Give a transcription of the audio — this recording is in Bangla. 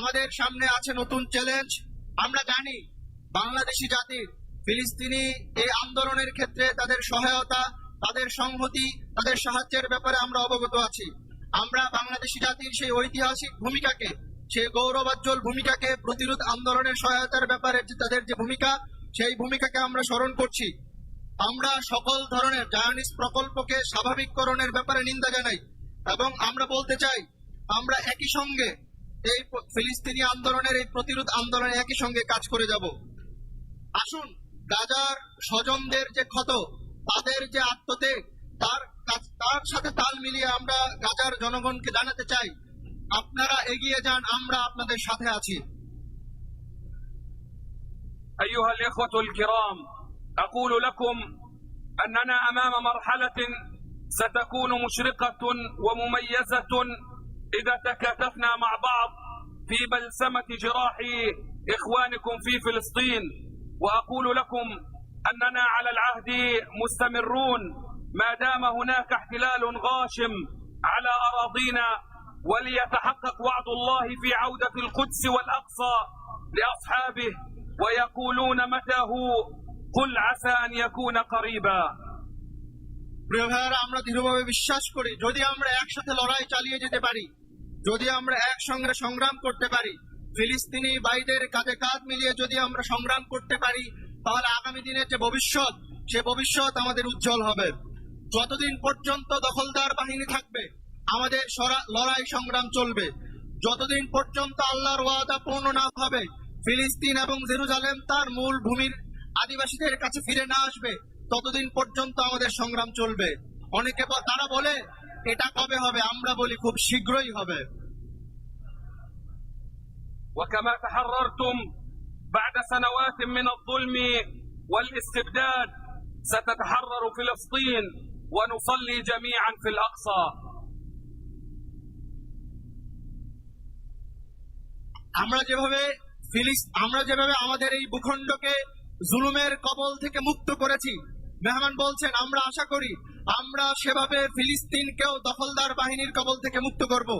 আমাদের সামনে আছে নতুন চ্যালেঞ্জ আমরা জানি বাংলাদেশি জাতির ফিলিস্তিনি এই আন্দোলনের ক্ষেত্রে তাদের সহায়তা, তাদের সংহতি, তাদের সাহায্যের ব্যাপারে আমরা অবগত আছি। আমরা বাংলাদেশি জাতির সেই ঐতিহাসিক ভূমিকাকে, সেই গৌরবাজ্জ্বল ভূমিকাকে, প্রতিরোধ আন্দোলনের সহায়তার ব্যাপারে তাদের যে ভূমিকা, সেই ভূমিকাকে আমরা স্মরণ করছি। আমরা সকল ধরনের জায়ানিস প্রকল্পকে স্বাভাবিককরণের ব্যাপারে নিন্দা জানাই এবং আমরা বলতে চাই, আমরা একই সঙ্গে এই প- ফিলিস্তিনি আন্দোলনের এই প্রতিরোধ আন্দোলনে একই সঙ্গে কাজ করে যাব আসুন গাজার স্বজনদের যে ক্ষত তাদের যে আত্মত্যাগ তার কাছ- তার সাথে তাল মিলিয়ে আমরা গাজার জনগণকে জানাতে চাই আপনারা এগিয়ে যান আমরা আপনাদের সাথে আছি أيها الإخوة الكرام أقول لكم أننا أمام مرحلة ستكون مشرقة ومميزة إذا تكاتفنا مع بعض في بلسمة جراح إخوانكم في فلسطين وأقول لكم أننا على العهد مستمرون ما دام هناك احتلال غاشم على أراضينا وليتحقق وعد الله في عودة القدس والأقصى لأصحابه ويقولون متى هو؟ قل عسى أن يكون قريبا. প্রিয় ভাইয়ারা আমরা দৃঢ়ভাবে বিশ্বাস করি, যদি আমরা একসাথে লড়াই চালিয়ে যেতে পারি, যদি আমরা একসঙ্গে সংগ্রাম করতে পারি, ফিলিস্তিনি ভাইদের কাঁধে কাঁধ মিলিয়ে যদি আমরা সংগ্রাম করতে পারি, তাহলে আগামী দিনের যে ভবিষ্যৎ, সে ভবিষ্যৎ আমাদের উজ্জ্বল হবে। যতদিন পর্যন্ত দখলদার বাহিনী থাকবে, আমাদের লড়াই সংগ্রাম চলবে। যতদিন পর্যন্ত আল্লাহর ওয়াদা পূর্ণ না হবে, ফিলিস্তিন এবং জেরুজালেম তার মূল ভূমির আদিবাসীদের কাছে ফিরে না আসবে ততদিন পর্যন্ত আমাদের সংগ্রাম চলবে অনেকে ব- তারা বলে এটা কবে হবে আমরা বলি খুব শীঘ্রই হবে وكما تحررتم بعد سنوات من الظلم والاستبداد ستتحرر فلسطين ونصلي جميعا في الأقصى আমরা যেভাবে ফিলিস আমরা যেভাবে আমাদের এই ভূখণ্ডকে জুলুমের কবল থেকে মুক্ত করেছি মেহমান বলছেন, আমরা আশা করি আমরা সেভাবে ফিলিস্তিন কেউ দখলদার বাহিনীর কবল থেকে মুক্ত করব।